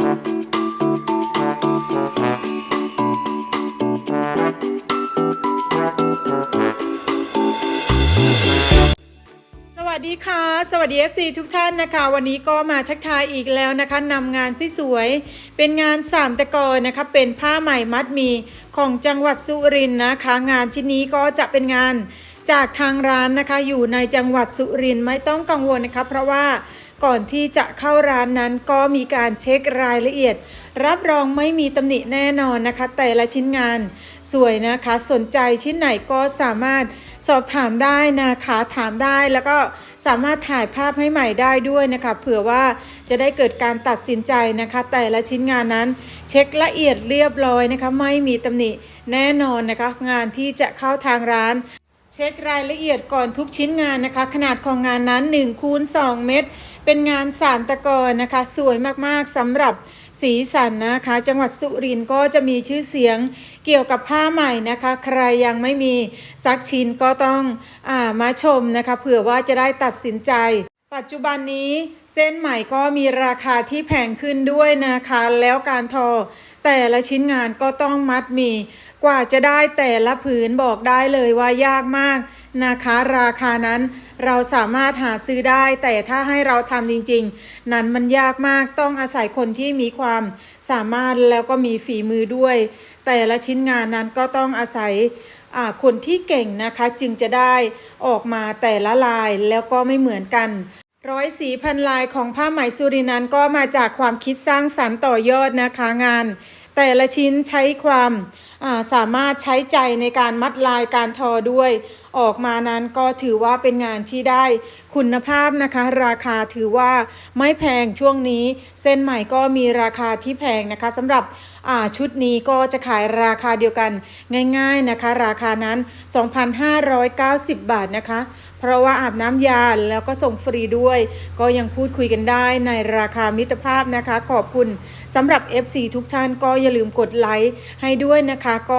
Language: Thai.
สวัสดีค่ะ สวัสดี FC ทุกท่านนะคะ วันนี้ก็มาทักทายอีกแล้วนะคะนำงานสวยๆเป็นงานสามตะกอนะคะเป็นผ้าไหมมัดมีของจังหวัดสุรินทร์นะคะ งานชิ้นนี้ก็จะเป็นงานจากทางร้านนะคะ อยู่ในจังหวัดสุรินทร์ไม่ต้องกังวลนะคะ เพราะว่าก่อนที่จะเข้าร้านนั้นก็มีการเช็ครายละเอียด รับรองไม่มีตำหนิแน่นอนนะคะ แต่ละชิ้นงานสวยนะคะ สนใจชิ้นไหนก็สามารถสอบถามได้นะคะถามได้แล้วก็สามารถถ่ายภาพให้ใหม่ได้ด้วยนะคะเผื่อว่าจะได้เกิดการตัดสินใจนะคะ แต่ละชิ้นงานนั้น เช็คละเอียดเรียบร้อยนะคะ ไม่มีตำหนิแน่นอนนะคะ งานที่จะเข้าทางร้าน เช็ครายละเอียดก่อนทุกชิ้นงานนะคะ ขนาดของงานนั้น1คูณ2เมตร เป็นงานสามตะกอนนะคะ สวยมากๆสำหรับสีสันนะคะ จังหวัดสุรินทร์ก็จะมีชื่อเสียงเกี่ยวกับผ้าใหม่นะคะ ใครยังไม่มีซักชิ้นก็ต้องอามาชมนะคะเผื่อว่าจะได้ตัดสินใจ ปัจจุบันนี้เส้นใหม่ก็มีราคาที่แพงขึ้นด้วยนะคะ แล้วการทอ แต่ละชิ้นงานก็ต้องมัดมี กว่าจะได้แต่ละผืนบอกได้เลยว่ายากมากนะคะ ราคานั้นเราสามารถหาซื้อได้ แต่ถ้าให้เราทำจริงๆ นั้นมันยากมากต้องอาศัยคนที่มีความสามารถแล้วก็มีฝีมือด้วย แต่ละชิ้นงานนั้นก็ต้องอาศัย คนที่เก่งนะคะจึงจะได้ออกมาแต่ละลายแล้วก็ไม่เหมือนกันร้อยสีพันลายของผ้าไหมสุรินันก็มาจากความคิดสร้างสรรค์ต่อยอดนะคะงาน แต่ละชิ้นใช้ความ สามารถใช้ใจในการมัดลายการทอด้วย ออกมานั้นก็ถือว่าเป็นงานที่ได้คุณภาพนะคะ ราคาถือว่าไม่แพงช่วงนี้ เส้นใหม่ก็มีราคาที่แพงนะคะสำหรับชุดนี้ก็จะขายราคาเดียวกันง่าย ๆนะคะ ราคานั้น 2,590 บาทนะคะ เพราะว่าอาบน้ำยาแล้วก็ส่งฟรีด้วย ก็ยังพูดคุยกันได้ในราคามิตรภาพนะคะ ขอบคุณสำหรับ FC ทุกท่านก็อย่าลืมกดไลค์ให้ด้วยนะคะนะคะก็